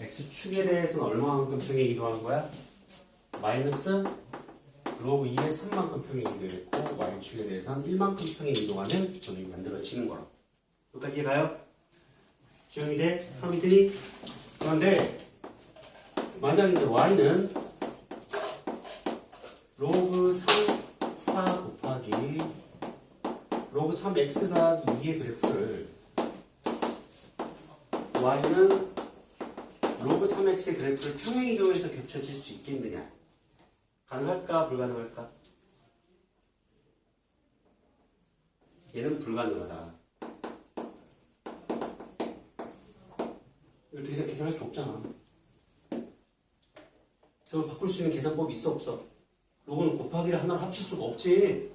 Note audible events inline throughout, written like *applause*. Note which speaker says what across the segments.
Speaker 1: x축에 대해서는 얼마만큼 평행 이동한 거야? 마이너스 로그 2의 3만큼 평행 이동했고 y축에 대해서는 1만큼 평행 이동하는 점이 만들어지는 거라고 여기까지 가요? 지용이 돼? 함이 드니? 그런데 만약 이제 y는 로그 3, 4 곱하기 로그 3x 더하기 2의 그래프를 y는 로그 3x의 그래프를 평행 이동해서 겹쳐질 수 있겠느냐? 가능할까? 불가능할까? 얘는 불가능하다. 이걸 더 이상 계산할 수 없잖아. 저걸 바꿀 수 있는 계산법이 있어 없어? 로그는 곱하기를 하나로 합칠 수가 없지.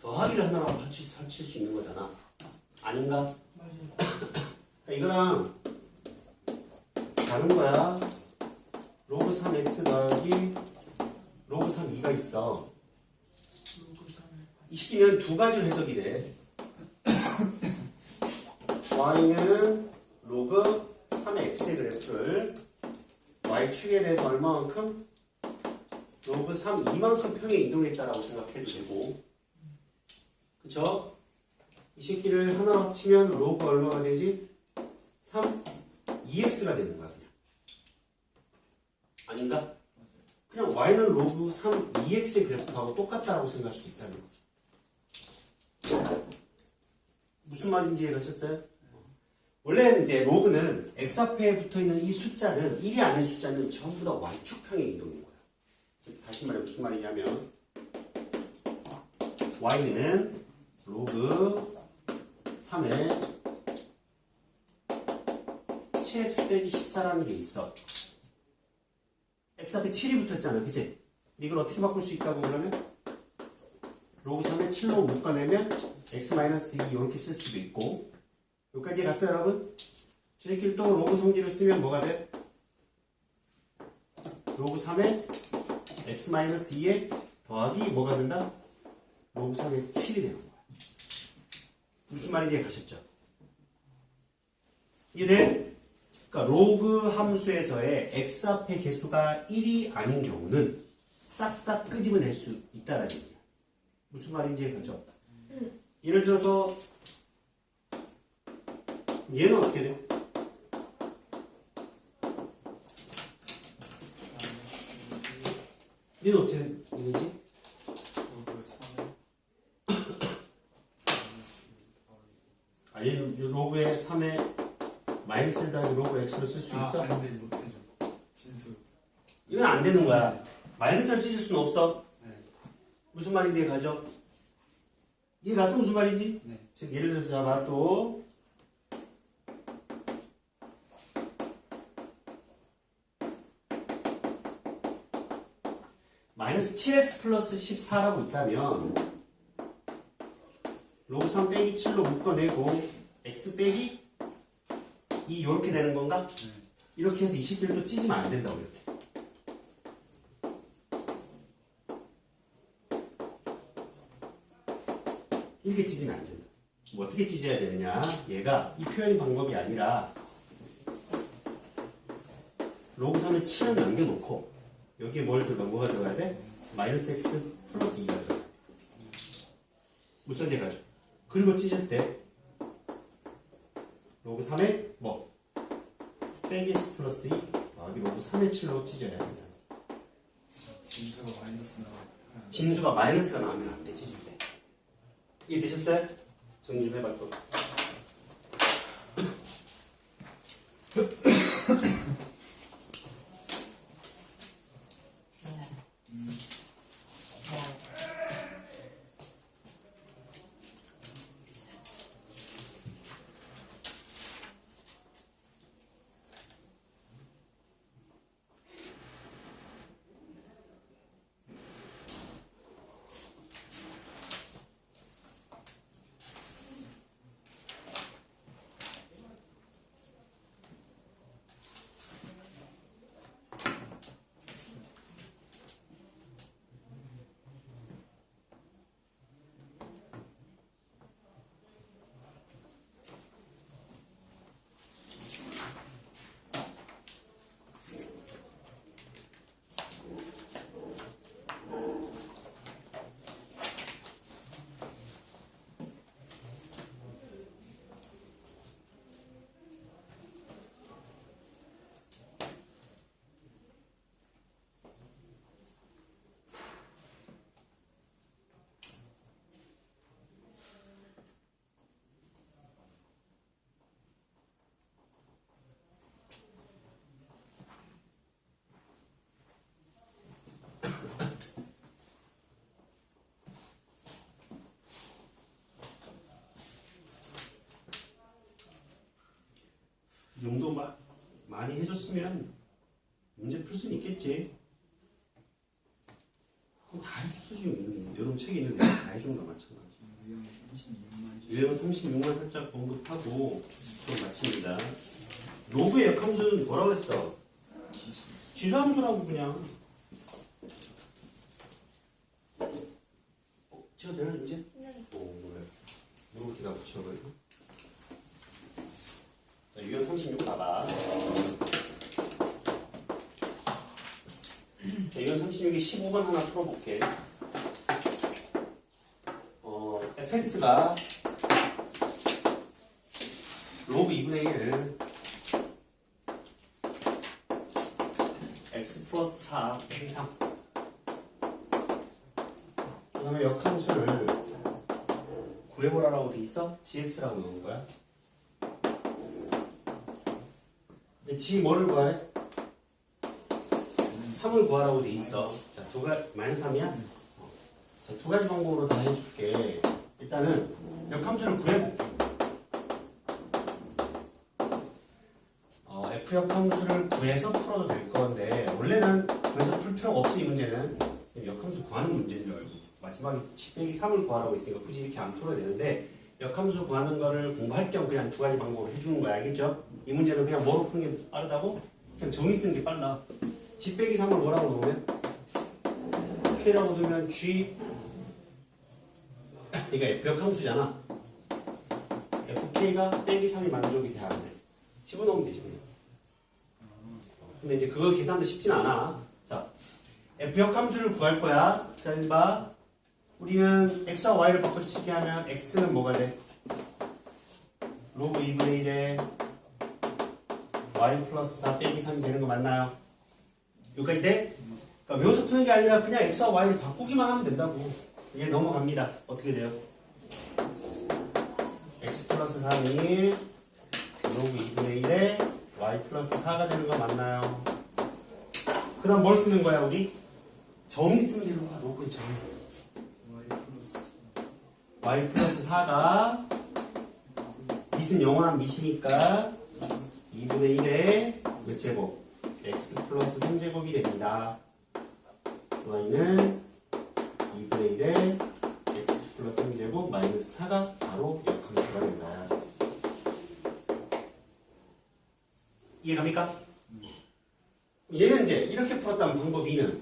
Speaker 1: 더하기를 하나로 합칠, 수- 합칠 수 있는 거잖아. 아닌가?
Speaker 2: 맞아요.
Speaker 1: 그러니까 이거랑 다른 거야. 로그 3x 더하기 로그 3 2가 있어.
Speaker 2: 로그 3을
Speaker 1: 이 시기는 두 가지로 해석이 돼. *coughs* y는 로그 3x의 그래프를 y축에 대해서 얼마만큼? 로그 3 2만큼 평에 이동했다라고 생각해도 되고 그쵸? 이 새끼를 하나 합치면 로그 얼마가 되지? 3 2x가 되는 거야 아닌가? 그냥 y는 로그 3 2x의 그래프하고 똑같다라고 생각할 수도 있다는 거지 무슨 말인지 이해가셨어요? 원래는 이제 로그는 x 앞에 붙어 있는 이 숫자는 1이 아닌 숫자는 전부 다 y축평의 이동인 거야. 즉 다시 말해 무슨 말이냐면 y는 로그 3에 7x 빼기 14라는 게 있어. X 앞에 7이 붙었잖아, 그치? 이걸 어떻게 바꿀 수 있다고 그러면? 로그 3에 7로 묶어내면 x-2 이렇게 쓸 수도 있고 여기까지 갔어요 여러분? 저 새끼를 또 로그 성질을 쓰면 뭐가 돼? 로그 3에 x-2에 더하기 뭐가 된다? 로그 3에 7이 되는 거야 무슨 말인지 가셨죠? 이해돼? 그러니까 로그 함수에서의 x 앞의 개수가 1이 아닌 경우는 싹 다 끄집어낼 수 있다라는 얘기야 무슨 말인지 가죠? 예를 들어서 얘는 어떻게 돼? 얘는 어떻게 되는지?
Speaker 2: 3을
Speaker 1: 아, 얘는 요 로그의 3에 마이너스를 더하기 로그 x를 쓸수 있어?
Speaker 2: 안 되지 못해죠. 진수.
Speaker 1: 이건 안 되는 거야. 마이너스를 찢을 수는 없어.
Speaker 2: 네.
Speaker 1: 무슨 말인지 가죠? 이해 갔어? 무슨 말인지?
Speaker 2: 네.
Speaker 1: 즉 예를 들어서 잡아 또 마이너스 7x 플러스 14라고 있다면 로그 3 빼기 7로 묶어내고 x 빼기 2 이렇게 되는 건가?
Speaker 2: 네.
Speaker 1: 이렇게 해서 이 새끼들도 찢으면 안 된다고 이렇게 이렇게 찢으면 안 된다. 뭐 어떻게 찢어야 되느냐? 얘가 이 표현 방법이 아니라 3에 7을 남겨놓고 여기에 뭘 들어가? 뭐가 들어가야 돼? 마이너스 x 플러스 2가 들어가. 무선제 가죠. 그리고 찢을 때 로그 3에 뭐? 빼기 x 플러스 2 더하기 로그 3의 7로 찢어야 된다.
Speaker 2: 진수가 마이너스 나와.
Speaker 1: 진수가 마이너스가 나오면 안 돼, 찢을 때. 이해 되셨어요? 정리 좀 해봐 또. 해줬으면 문제 풀 수는 있겠지. 다 해줬어 지금 이미 여러분 책에 있는 내용 다 해준 거 마찬가지.
Speaker 2: 유형 36만
Speaker 1: 유형은 36만 살짝 언급하고 수업 마칩니다. 로그의 역함수는 뭐라고 했어?
Speaker 2: 지수
Speaker 1: 지수함수라고 그냥. 어, 지워 되나 이제?
Speaker 3: 네.
Speaker 1: 오, 뭐야. 누구부터 붙여버리고. 자, 유형 36 봐봐. 자, 유형 36이 15번 하나 풀어볼게. 어, fx가 로그 2분의 1 x 플러스 4 빼기 3. 그 다음에 역함수를 구해보라라고 돼 있어? gx라고 넣은 거야. 근데 g 뭐를 구하래? 3을 구하라고 돼 있어. 자, 두 가, 마이너스 3이야? 자, 두 가지 방법으로 다 해줄게. 일단은 역함수를 구해볼게. 어, f 역함수를 구해서 풀어도 될 건데 원래는 구해서 풀 필요가 없어 이 문제는 역함수 구하는 문제인 줄 알고 마지막에 10 빼기 3을 구하라고 있으니까 굳이 이렇게 안 풀어도 되는데 역함수 구하는 거를 공부할 겸 그냥 두 가지 방법으로 해주는 거야 알겠죠? 이 문제는 그냥 뭐로 푸는 게 빠르다고? 그냥 정의 쓰는 게 빨라 10 빼기 3을 뭐라고 놓으면? K라고 두면 G 그러니까 F 역 함수잖아 FK가 빼기 3이 만족이 돼야 돼 집어넣으면 되지 그냥. 근데 이제 그거 계산도 쉽진 않아. 자, F역 함수를 구할 거야. 자, 이거 봐. 우리는 X와 Y를 바꿔치기 하면 X는 뭐가 돼? 로그 2분의 1에 Y 플러스 4 빼기 3이 되는 거 맞나요? 여기까지 돼? 그러니까 외워서 푸는 게 아니라 그냥 X와 Y를 바꾸기만 하면 된다고. 이게 넘어갑니다. 어떻게 돼요? X 플러스 3이 로그 2분의 1에 y 플러스 4가 되는 거 맞나요? 그 다음 뭘 쓰는 거야 우리? 정의 쓰면 되는 거야 로그의 정의
Speaker 2: Y 플러스
Speaker 1: y 플러스 4가 밑은 영원한 밑이니까 2분의 1의 몇 제곱? X 플러스 3제곱이 됩니다 y는 2분의 1의 x 플러스 3제곱 마이너스 4가 바로 역함수가 된다 이해갑니까? 얘는 이제 이렇게 풀었다면 방법 2는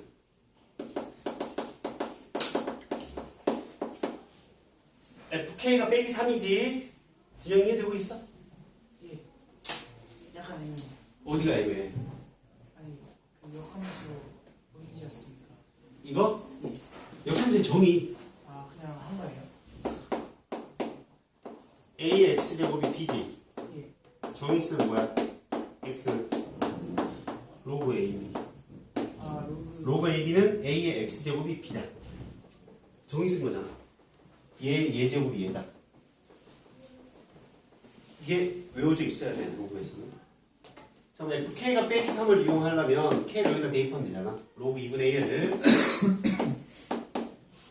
Speaker 1: FK가 빼기 3이지 진영이 이해되고 있어?
Speaker 4: 예. 약간 애매해.
Speaker 1: 어디가 애매해?
Speaker 4: 아니 그 역함수 보이지 않습니까?
Speaker 1: 이거? 역함수의 정의
Speaker 4: 아 그냥 한 거예요?
Speaker 1: A의 X제곱이 B지
Speaker 4: 예.
Speaker 1: 정의 쓰는 뭐야? X 로그 AB
Speaker 4: 아 로그.
Speaker 1: 로그 AB는 A의 X제곱이 B다 정의 쓴 거잖아 얘, 얘 제곱이 얘다 이게 외워져 있어야 돼 로그에서는 자, 그럼 FK가 빼기 3을 이용하려면 K를 여기다 대입하면 되잖아 로그 2분의 1을 *coughs*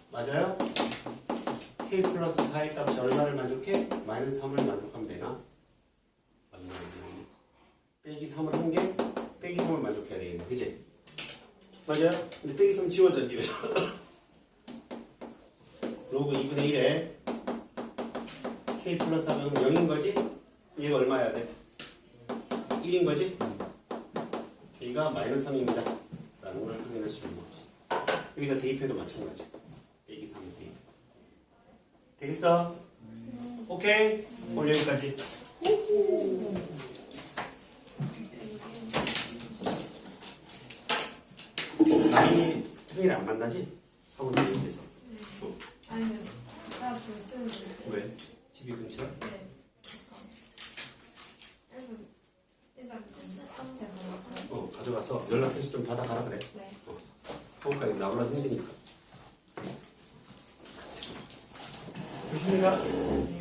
Speaker 1: 맞아요? K 플러스 4의 값이 얼마를 만족해? 마이너스 3을 만족하면 되나? 빼기 3을 한 개, 빼기 3을 만족해야 되겠네. 그치? 맞아요? 근데 빼기 3 지워졌지. *coughs* 로그 2분의 1에 K 플러스 4가 0인 거지? 얘가 얼마여야 돼? 1인 거지? K가 마이너스 3입니다. 라는 걸 확인할 수 있는 거지. 여기다 대입해도 마찬가지. 빼기 3 대입. 되겠어? 오케이? 오늘 여기까지. 많이 평일 안 만나지? 학원 다니면서.
Speaker 3: 아니면 나 벌써
Speaker 1: 왜? 집이 근처?
Speaker 3: 네. 그래서 놀랐어요.
Speaker 1: 어, 가져가서 연락해서 좀 받아가라 그래.
Speaker 3: 네.
Speaker 1: 학원까지 나오려 힘드니까. 조심히 가.
Speaker 4: 안